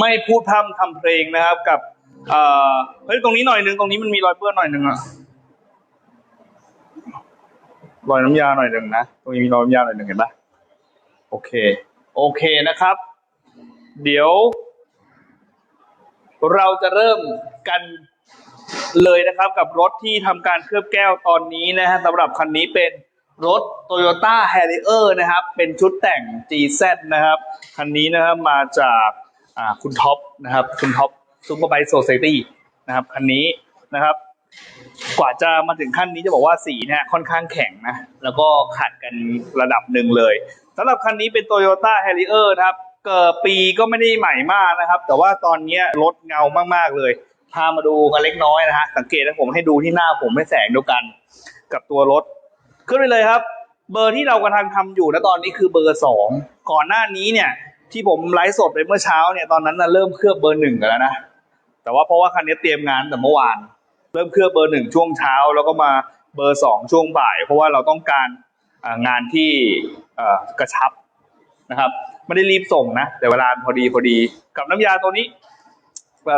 ไม่พูดพร่ำทำเพลงนะครับ กับเอ่อเฮ้ยตรงนี้หน่อยนึงตรงนี้มันมีรอยเปื้อนหน่อยนึงอะรอยน้ำยาหน่อยนึงนะตรงนี้มีรอยน้ำยาหน่อยนึงเห็นปะโอเค โอเคนะครับ เดี๋ยว เราจะเริ่มกันเลยนะครับ กับรถที่ทำการเคลือบแก้วตอนนี้นะฮะสำหรับคันนี้เป็น รถ Toyota Harrier นะครับ เป็นชุดแต่ง GZ นะครับ คันนี้นะครับมาจากาคุณท็อปนะครับ คุณท็อปซูเปอร์ไบค์โซซตี้นะครับ คันนี้นะครับ กว่าจะมาถึงขั้นนี้จะบอกว่าสีเนี่ยค่อนข้างแข็งนะ แล้วก็ขัดกันระดับหนึ่งเลยสำหรับคันนี้เป็น Toyota Harrier นะครับเกิดปีก็ไม่ได้ใหม่มากนะครับ แต่ว่าตอนนี้รถเงามากๆเลยพามาดูกันเล็กน้อยนะฮะสังเกตนะผมให้ดูที่หน้าผมให้แสงเดียวกัน กับตัวรถ ขึ้นไปเลยครับ เบอร์ที่เรากำลังทำอยู่นะตอนนี้คือเบอร์สองก่อนหน้านี้เนี่ย ที่ผมไลฟ์สดไปเมื่อเช้าเนี่ยตอนนั้นนะเริ่มเคลือบเบอร์หนึ่งกันแล้วนะแต่ว่าเพราะว่าคันนี้เตรียมงานแต่เมื่อวาน เริ่มเคลือบเบอร์หนึ่งช่วงเช้า แล้วก็มาเบอร์สองช่วงบ่าย เพราะว่าเราต้องการงานที่กระชับนะครับไม่ได้รีบส่งนะ แต่เวลาพอดีพอดีกับน้ำยาตัวนี้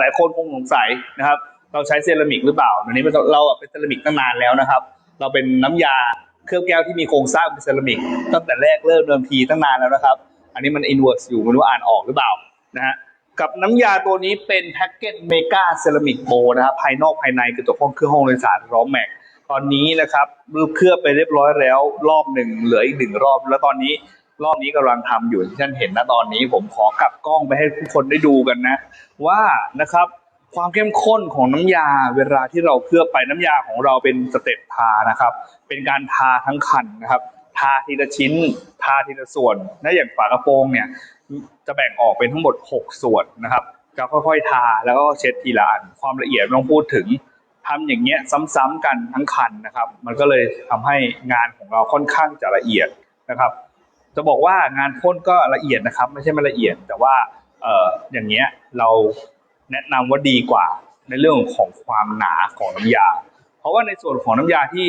หลายคนคงสงสัยนะครับ เราใช้เซรามิกหรือเปล่าอันนี้เป็นเราเป็นเซรามิกตั้งนานแล้วนะครับ เราเป็นน้ำยา เคลือบแก้วที่มีโครงสร้างเป็นเซรามิกตั้งแต่แรกเริ่มเดิมทีตั้งนานแล้วนะครับ อันนี้มันอินเวอร์สอยู่ไม่รู้อ่านออกหรือเปล่านะฮะกับน้ำยาตัวนี้เป็นแพ็กเกจเมกาเซรามิกโบนะครับภายนอกภายในกระจกห้องเครื่องห้องโดยสารร้อมแม็กตอนนี้นะครับรูปเคลือบไปเรียบร้อยแล้ว รอบหนึ่งเหลืออีกหนึ่งรอบ แล้วตอนนี้รอบนี้กำลังทำอยู่ที่ท่านเห็นนะตอนนี้ ผมขอกลับกล้องไปให้ทุกคนได้ดูกันนะ ว่านะครับ ความเข้มข้นของน้ำยาเวลาที่เราเคลือบไปน้ำยาของเราเป็นสเต็ปทานะครับ เป็นการทาทั้งคันนะครับ ทาทีละชิ้น ทาทีละส่วนและอย่างฝากระโปรงเนี่ยจะแบ่งออกเป็นทั้งหมด 6 ส่วนนะครับจะค่อยๆทาแล้วก็เช็ดทีละอันความละเอียดไม่ต้องพูดถึงทำอย่างเงี้ยซ้ำๆกันทั้งคันนะครับ มันก็เลยทำให้งานของเราค่อนข้างจะละเอียดนะครับ จะบอกว่างานพ่นก็ละเอียดนะครับ ไม่ใช่ไม่ละเอียด แต่ว่าเอ่ออย่างเงี้ยเรา แนะนำว่าดีกว่าในเรื่องของความหนาของน้ำยา เพราะว่าในส่วนของน้ำยาที่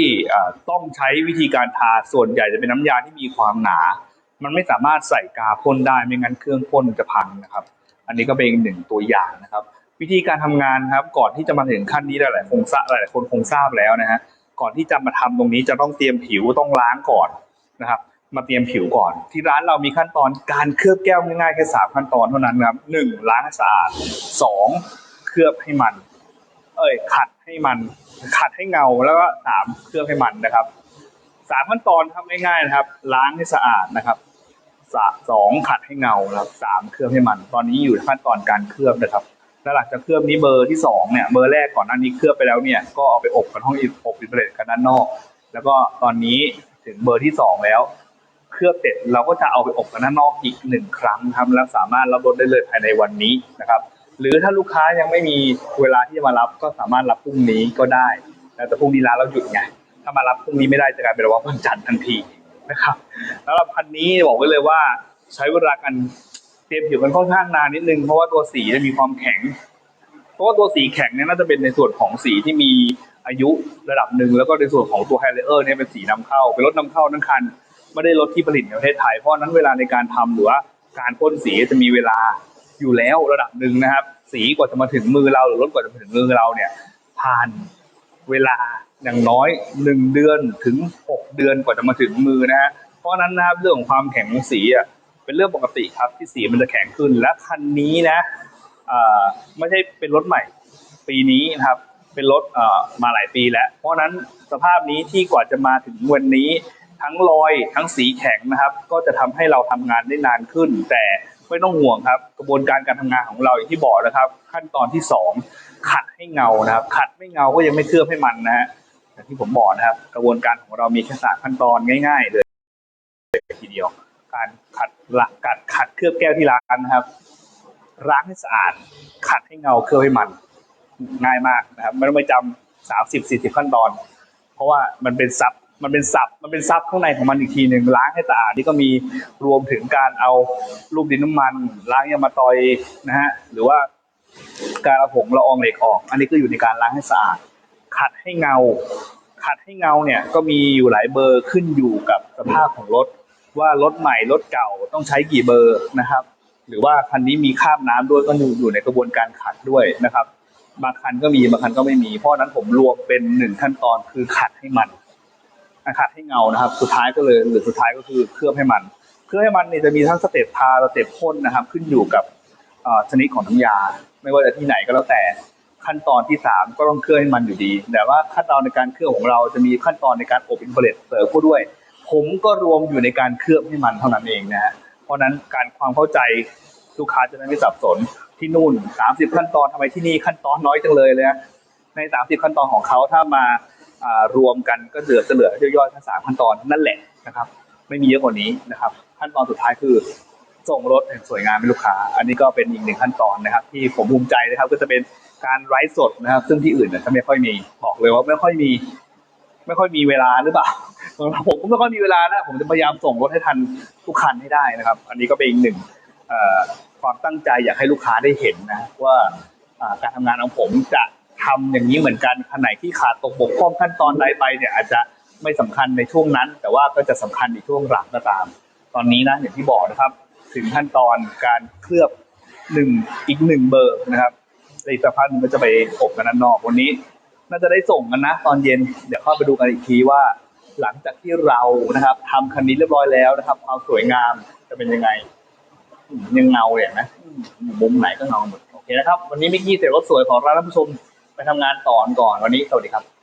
ต้องใช้วิธีการทาส่วนใหญ่จะเป็นน้ำยาที่มีความหนา มันไม่สามารถใส่กาพ่นได้ไม่งั้นเครื่องพ่นจะพังนะครับ อันนี้ก็เป็นหนึ่งตัวอย่างนะครับ วิธีการทำงานครับก่อนที่จะมาถึงขั้นนี้หลายๆคงทราบหลายๆคนคงทราบแล้วนะฮะก่อนที่จะมาทำตรงนี้จะต้องเตรียมผิวต้องล้างก่อนนะครับ มาเตรียมผิวก่อน ที่ร้านเรามีขั้นตอนการเคลือบแก้วง่ายๆแค่สามขั้นตอนเท่านั้นครับหนึ่งล้างให้สะอาดสองเคลือบให้มัน เอ้ย ขัดให้มัน ขัดให้เงาแล้วก็สามเคลือบให้มันนะครับสามขั้นตอนครับง่ายๆนะครับ ล้างให้สะอาดนะครับสองขัดให้เงานะครับสามเคลือบให้มัน ตอนนี้อยู่ขั้นตอนการเคลือบนะครับแล้วหลังจากเคลือบนี้เบอร์ที่สองเนี่ยเบอร์แรกก่อนหน้านี้เคลือบไปแล้วเนี่ยก็เอาไปอบกันห้องอบอินเทอร์เน็ตกันด้านนอก แล้วก็ตอนนี้ถึงเบอร์ที่สองแล้ว ลือบเสร็จเราก็จะเอาไปอบกันด้านนอกอีกหนึ่งครั้งครับแล้วสามารถรับรถได้เลยภายในวันนี้นะครับหรือถ้าลูกค้ายังไม่มีเวลาที่จะมารับก็สามารถรับพรุ่งนี้ก็ได้แล้วแต่พรุ่งนี้ร้านเราหยุดไงถ้ามารับพรุ่งนี้ไม่ได้จะกลายเป็นว่าวันจันทร์ทันทีนะครับสำหรับคันนี้บอกไว้เลยว่าใช้เวลากันเตรียมผิวกันค่อนข้างนานนิดนึงเพราะว่าตัวสีจะมีความแข็ง เพราะว่าตัวสีแข็งเนี่ยน่าจะเป็นในส่วนของสีที่มีอายุระดับหนึ่งแล้วก็ในส่วนของตัวไฮเลอร์เนี่ยเป็นสีนำเข้าเป็นรถนำเข้าทั้งคัน ไม่ได้รถที่ผลิตในประเทศไทย เพราะนั้นเวลาในการทำหรือว่าการพ่นสีจะมีเวลาอยู่แล้วระดับหนึ่งนะครับ สีกว่าจะมาถึงมือเราหรือรถกว่าจะมาถึงมือเราเนี่ยผ่านเวลาอย่างน้อยหนึ่งเดือนถึงหกเดือนกว่าจะมาถึงมือนะฮะเพราะนั้นนะครับเรื่องของความแข็งของสีอะเป็นเรื่องปกติครับที่สีมันจะแข็งขึ้นและคันนี้นะอ่ไม่ใช่เป็นรถใหม่ ปีนี้นะครับเป็นรถเอ่อมาหลายปีแล้ว เพราะฉะนั้นสภาพนี้ที่กว่าจะมาถึงวันนี้ ทั้งรอยทั้งสีแข็งนะครับ ก็จะทำให้เราทำงานได้นานขึ้น แต่ไม่ต้องห่วงครับ กระบวนการการทำงานของเราอย่างที่บอกนะครับ ขั้นตอนที่สองขัดให้เงานะครับ ขัดไม่เงาก็ยังไม่เคลือบให้มันนะฮะอย่างที่ผมบอกนะครับ กระบวนการของเรามีแค่สามขั้นตอนง่าย ๆ เลยทีเดียว การขัดหลักกัดขัดเคลือบแก้วที่ร้านนะครับล้างให้สะอาด ขัดให้เงาเคลือบให้มันง่ายมากนะครับ ไม่ต้องไปจำสามสิบสี่สิบขั้นตอน เพราะว่ามันเป็นซับ มันเป็นซับมันเป็นซับข้างในของมันอีกทีหนึ่งล้างให้สะอาดนี่ก็มีรวมถึงการเอารูปดินน้ำมันล้างยามาตอยนะฮะหรือว่าการเอาผงละอองเหล็กออก อันนี้ก็อยู่ในการล้างให้สะอาด ขัดให้เงา ขัดให้เงาเนี่ยก็มีอยู่หลายเบอร์ขึ้นอยู่กับสภาพของรถ ว่ารถใหม่รถเก่าต้องใช้กี่เบอร์นะครับ หรือว่าคันนี้มีข้ามน้ำด้วยก็อยู่อยู่ในกระบวนการขัดด้วยนะครับ บางคันก็มีบางคันก็ไม่มี เพราะนั้นผมรวมเป็นหนึ่งขั้นตอนคือขัดให้มัน ขัดให้เงานะครับ สุดท้ายก็เลยหรือสุดท้ายก็คือเคลือบให้มัน เคลือบให้มันเนี่ยจะมีทั้งสเต็ปทาสเต็ปพ่นนะครับ ขึ้นอยู่กับชนิดของน้ำยา ไม่ว่าจะที่ไหนก็แล้วแต่ขั้นตอนที่สามก็ต้องเคลือบให้มันอยู่ดี แต่ว่าขั้นตอนในการเคลือบของเราจะมีขั้นตอนในการอบอินฟราเรดเสริมเข้าด้วย ผมก็รวมอยู่ในการเคลือบให้มันเท่านั้นเองนะฮะเพราะนั้นการความเข้าใจลูกค้าจะไม่สับสนที่นู่นสามสิบขั้นตอนทำไมที่นี่ขั้นตอนน้อยจังเลยเลยนะในสามสิบขั้นตอนของเขาถ้ามา รวมกันก็เหลือจะเหลือย่อยๆแค่สามขั้นตอนนั่นแหละนะครับ ไม่มีเยอะกว่านี้นะครับ ขั้นตอนสุดท้ายคือส่งรถอย่งสวยงามให้ลูกค้า อันนี้ก็เป็นอีกหนึ่งขั้นตอนนะครับ ที่ผมภูมิใจนะครับ ก็จะเป็นการไลฟ์สดนะครับ ซึ่งที่อื่นเนี่ยจะไม่ค่อยมีบอกเลยว่าไม่ค่อยมี ไม่ค่อยมีเวลาหรือเปล่าผมก็ไม่ค่อยมีเวลานะผมจะพยายามส่งรถให้ทันทุกคันให้ได้นะครับ อันนี้ก็เป็นอีกหนึ่งความตั้งใจอยากให้ลูกค้าได้เห็นนะว่าอ่าการทำงานของผมจะ ทำอย่างนี้เหมือนกันคันไหนที่ขาดตกบกพร่องขั้นตอนใดไปเนี่ยอาจจะไม่สำคัญในช่วงนั้น แต่ว่าก็จะสำคัญในช่วงหลังก็ตาม ตอนนี้นะอย่างที่บอกนะครับ ถึงขั้นตอนการเคลือบหนึ่งอีกหนึ่งเบอร์นะครับแล้วอีกสักพักนึงก็จะไปอบกันด้านนอกวันนี้ น่าจะได้ส่งกันนะ ตอนเย็นเดี๋ยวเข้าไปดูกันอีกทีว่าหลังจากที่เรานะครับทำคันนี้เรียบร้อยแล้วนะครับความสวยงามจะเป็นยังไงยังเงาเลยนะมุมไหนก็เงาหมดโอเคนะครับ วันนี้มิกกี้เสร็จรถสวยของราท่านผู้ชม ทำงานต่อก่อนวันนี้สวัสดีครับ